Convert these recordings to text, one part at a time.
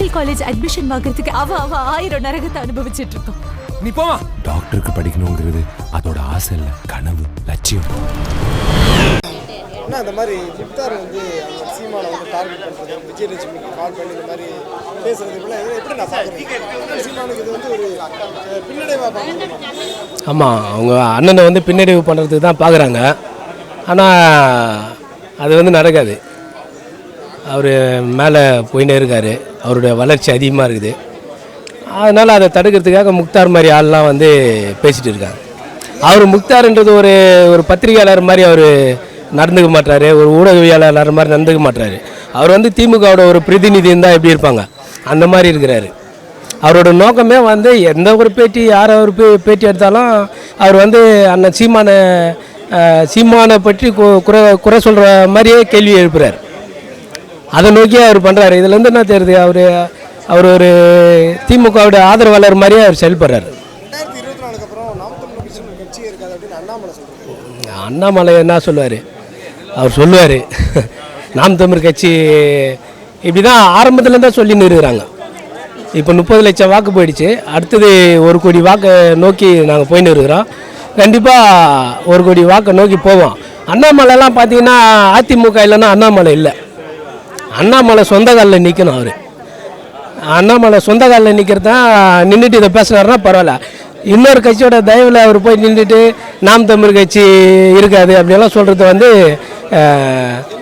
Medical college admission வாங்குறதுக்கு அவ அவ ஆயிரம் நரகத்தை அனுபவிச்சிட்டு இருக்கோம் நீ போமா. டாக்டருக்கு படிக்கணுங்கிறது அதோட ஆசை இல்லை கனவு லட்சியம். ஆனால் இந்த மாதிரி முக்தார் வந்து அந்த சீமானை வந்து டார்கெட் பண்ணுறது விஜயலட்சுமிக்கு கால் பண்ணி இந்த மாதிரி பேசுறது இப்படிலாம் எது- எப்படி நான் பார்க்குறேன்? சீமானுக்கு இது வந்து ஒரு பின்னடைவாக பார்க்கணும் ஆமாம் அவங்க அண்ணனை வந்து பின்னடைவு பண்ணுறதுக்கு தான் பார்க்குறாங்க. ஆனால் அது வந்து நடக்காது. அவர் மேலே போயிட்டே இருக்கார். அவருடைய வளர்ச்சி அதிகமாக இருக்குது. அதனால் அதை தடுக்கிறதுக்காக முக்தார் மாதிரி ஆள்லாம் வந்து பேசிகிட்டு இருக்காங்க. அவர் முக்தார்ன்றது ஒரு ஒரு பத்திரிகையாளர் மாதிரி அவர் நடந்துக்க மாட்டாரு ஒரு ஊடகவியலாளர் மாதிரி நடந்துக்க மாட்டாரு அவர் வந்து திமுகவோட ஒரு பிரதிநிதின்னு எப்படி இருப்பாங்க. அந்த மாதிரி இருக்கிறாரு. அவரோட நோக்கமே வந்து எந்த ஒரு பேட்டி யார் அவர் பே பேட்டி எடுத்தாலும் அவர் வந்து அண்ணன் சீமானை சீமானை பற்றி கு- குறை குறை சொல்கிற மாதிரியே கேள்வி எழுப்புறாரு. அதை நோக்கியே அவர் பண்ணுறாரு இதுலேருந்து என்ன தெரியுது? அவர் அவர் ஒரு திமுகவுடைய ஆதரவாளர் மாதிரியே அவர் செயல்படுறாரு. அண்ணாமலை என்ன சொல்லுவார்? அவர் சொல்லுவார் நாம் தமிழ் கட்சி இப்படி தான் ஆரம்பத்தில் தான் சொல்லின்னு இருக்கிறாங்க இப்போ முப்பது லட்சம் வாக்கு போயிடுச்சு. அடுத்தது ஒரு கோடி வாக்கை நோக்கி நாங்கள் போயின்னு இருக்கிறோம் கண்டிப்பாக ஒரு கோடி வாக்கை நோக்கி போவோம். அண்ணாமலைலாம் பார்த்தீங்கன்னா அதிமுக இல்லைன்னா அண்ணாமலை இல்லை. அண்ணாமலை சொந்த காலில் நிற்கணும் அவர். அண்ணாமலை சொந்த காலில் நிற்கிறது தான் நின்றுட்டு இதை பேசுனாருன்னா பரவாயில்ல. இன்னொரு கட்சியோட தயவில் அவர் போய் நின்றுட்டு நாம் தமிழ் கட்சி இருக்காது அப்படியெல்லாம் சொல்கிறது வந்து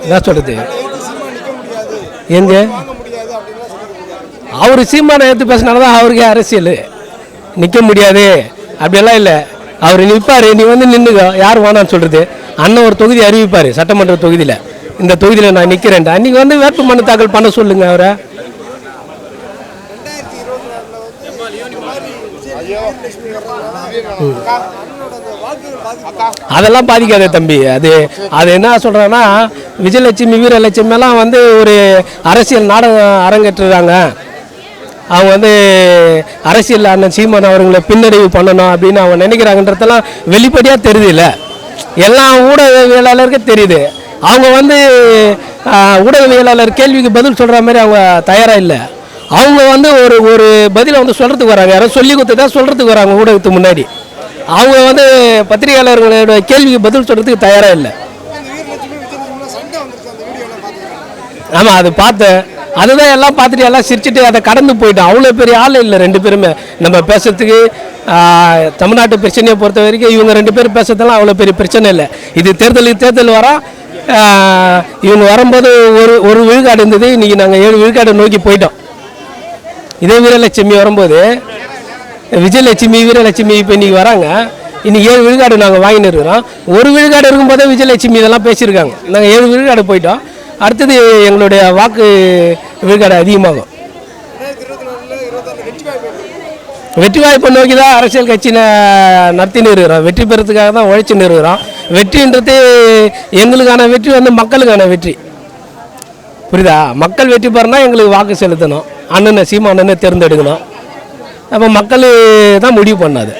என்ன சொல்கிறது எங்க? அவர் சீமானை எடுத்து பேசினால தான் அவருக்கே அரசியல். நிற்க முடியாது. அப்படியெல்லாம் இல்லை. அவர் நிற்பார் நீ வந்து நின்றுக்கோ யார் வேணான்னு சொல்கிறது அண்ணன் ஒரு தொகுதி அறிவிப்பார் சட்டமன்ற தொகுதியில். இந்த தொகுதியில் நான் நிற்கிறேன்டா நீங்கள் வந்து வேட்பு மனு தாக்கல் பண்ண சொல்லுங்கள் அவரை. அதெல்லாம் பாதிக்காத தம்பி. அது அது என்ன சொல்கிறேன்னா விஜயலட்சுமி வீரலட்சுமி எல்லாம் வந்து ஒரு அரசியல் நாடகம் அரங்கேற்றுறாங்க. அவங்க வந்து அரசியல் அண்ணன் சீமான் அவர்களை பின்னடைவு பண்ணணும் அப்படின்னு அவங்க நினைக்கிறாங்கன்றதெல்லாம் வெளிப்படையாக தெரியுது இல்லை. எல்லா ஊடகவியலாளருக்கும் தெரியுது. அவங்க வந்து ஊடகவியலாளர் கேள்விக்கு பதில் சொல்கிற மாதிரி அவங்க தயாராக இல்லை. அவங்க வந்து ஒரு ஒரு பதிலை வந்து சொல்கிறதுக்கு வராங்க. யாரும் சொல்லி கொடுத்து தான் சொல்கிறதுக்கு வராங்க ஊடகத்துக்கு முன்னாடி. அவங்க வந்து பத்திரிகையாளர்களோட கேள்விக்கு பதில் சொல்கிறதுக்கு தயாராக இல்லை. ஆமாம் அது பார்த்தேன். அதுதான் எல்லாம் பார்த்துட்டு எல்லாம் சிரிச்சுட்டு அதை கடந்து போயிட்டோம். அவ்வளோ பெரிய ஆள் இல்லை ரெண்டு பேருமே. நம்ம பேசுறதுக்கு தமிழ்நாட்டு பிரச்சனையை பொறுத்த வரைக்கும் இவங்க ரெண்டு பேரும் பேசுறதெல்லாம் அவ்வளோ பெரிய பிரச்சனை இல்லை. இது தேர்தலுக்கு தேர்தல் வரா இவங்க வரும்போது ஒரு ஒரு விழுக்காடு இருந்தது இன்றைக்கி நாங்கள் ஏழு விழுக்காடு நோக்கி போயிட்டோம். இதே வீரலட்சுமி வரும்போது விஜயலட்சுமி வீரலட்சுமி இப்போ இன்றைக்கி வராங்க. இன்னைக்கு ஏழு விழுக்காடு நாங்கள் வாங்கின்னு இருக்கிறோம். ஒரு விழுக்காடு இருக்கும்போதே விஜயலட்சுமி இதெல்லாம் பேசியிருக்காங்க. நாங்கள் ஏழு விழுக்காடு போயிட்டோம். அடுத்தது எங்களுடைய வாக்கு விழுக்காடு அதிகமாகும். வெற்றி வாய்ப்பை நோக்கி தான் அரசியல் கட்சி நடத்தின்னு இருக்கிறோம் வெற்றி பெறத்துக்காக தான் உழைச்சின்னு இருக்கிறோம் வெற்றின்றது எங்களுக்கான வெற்றி வந்து மக்களுக்கான வெற்றி. புரியுதா? மக்கள் வெற்றி பெறனா எங்களுக்கு வாக்கு செலுத்தணும். அண்ணனை சீமா அண்ணனை தேர்ந்தெடுக்கணும். அப்போ மக்கள் தான் முடிவு பண்ணாது.